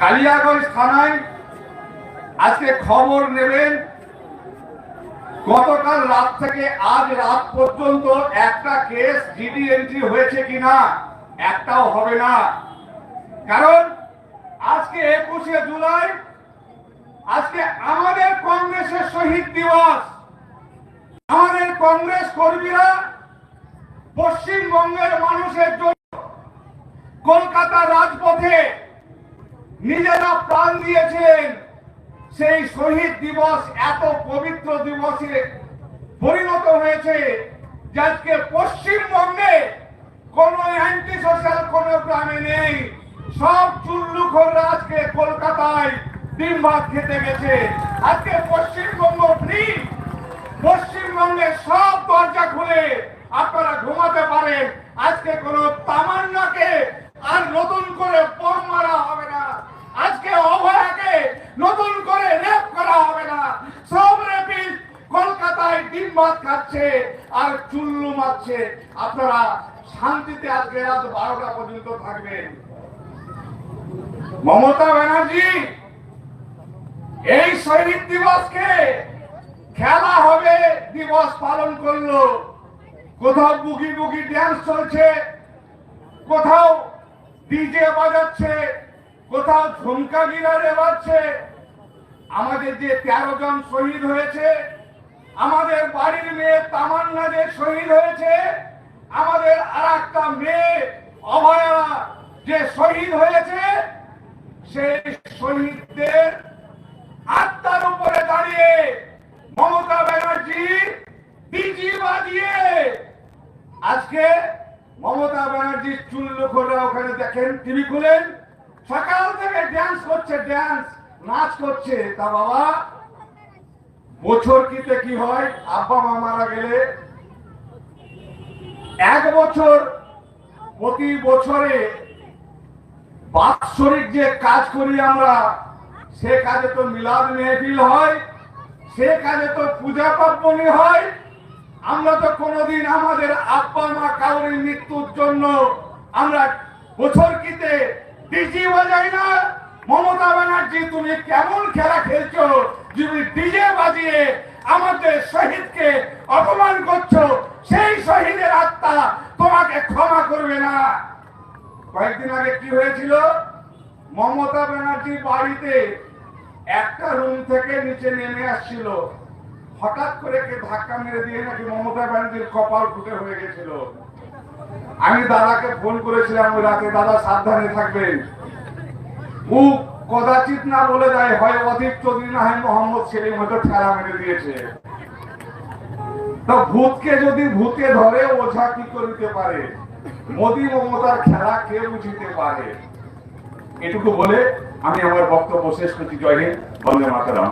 কালিয়াগঞ্জ থানায় আজকে খবর নেবেন, গতকাল রাত থেকে আজ রাত পর্যন্ত একটা কেস জিডি এন্ট্রি হয়েছে কিনা, একটাও হবে না। কারণ আজকে একুশে জুলাই, আজকে আমাদের কংগ্রেসের শহীদ দিবস। আমাদের কংগ্রেস কর্মীরা পশ্চিমবঙ্গের মানুষের জন্য কলকাতা রাজপথে নিজেরা প্রাণ দিয়েছেন। সেই শহীদ দিবস এত পবিত্র দিবসে পরিণত হয়েছে যে আজকে পশ্চিমবঙ্গে কোন অ্যান্টি সোশ্যাল কোন গ্রামে নেই। সব চুল্লুখোররা আজকে কলকাতায় ডিম ভাত খেতে গেছে। আজকে পশ্চিমবঙ্গ ফ্রি পশ্চিমবঙ্গের সব দরজা খুলে আপনারা ঘুমাতে পারেন। আজকে কোন তামান্নাকে আর নতুন করে বোম মারা হবে না আজকে অভয়াকে নতুন করে রেপ করা হবে না সব রেপিস কলকাতায় খাচ্ছে আর চুল্লু মারছে। আপনারা শান্তিতে আজকে রাত বারোটা পর্যন্ত থাকবেন। মমতা ব্যানার্জি, এই শহীদ দিবসকে খেলা হবে, দিবস পালন করল। কোথাও বুকি বুকি ড্যান্স চলছে, কোথাও ডিজে বাজাচ্ছে, কোথাও ঝুমকা গিরারে বাজছে। আমাদের যে তেরো জন শহীদ হয়েছে আমাদের বাড়ির মেয়ে তামান্না যে শহীদ হয়েছে, আমাদের আর একটা মেয়ে অভয়া যে শহীদ হয়েছে, সেই শহীদদের আত্মার উপরে দাঁড়িয়ে মমতা ব্যানার্জি ডিজি বাজিয়ে আজকে মমতা ব্যানার্জির চুল্লু করে ওখানে দেখেন, টিভি খুলেন। সকাল থেকে ড্যান্স করছে ড্যান্স নাচ করছে। তা বাবা বছর কিতে কি হয়? আব্বা মা মারা গেলে এক বছর প্রতি বছরে বাৎসরিক যে কাজ করি আমরা, সে কাজে তো মিলাদ মেহফিল হয়, সে কাজে তো পূজা পার্বণী হয়। আমরা তো কোনোদিন আমাদের আব্বা মা কাউরির মৃত্যুর জন্য আমরা বছর কিতে ডিজি বাজাই না। মমতা ব্যানার্জি, তুমি কেমন খেলা খেলছো? তুমি ডিজে বাজিয়ে আমাদের শহীদকে অপমান করছ, সেই শহীদের আত্মা তোমাকে ক্ষমা করবে না। কয়েকদিন আগে কি হয়েছিল? মমতা ব্যানার্জি বাড়িতে একটা রুম থেকে নিচে নেমে আসছিল। হঠাৎ করে কে ধাক্কা মেরে দিয়ে নাকি মমতা ব্যানার্জির কপাল ফুটে হয়ে গেছিল। আমি দাদাকে ফোন করেছিলাম, ওই রাতে দাদা সাবধানে থাকবেন। ও কদাচিৎ না বলে দেয়, হয় অধিক চৌধুরী না হয় মোহাম্মদ সেলিম হয়তো ঠেলা মেরে দিয়েছে। তো ভূতকে যদি ভূতে ধরে, ওঝা কি করিতে পারে? মোদী মমতার খেলা কে বুঝিতে পারে? এটুকু বলে আমি আমার বক্তব্য শেষ করছি। জয় হিন্দ, বন্দে মাতারাম।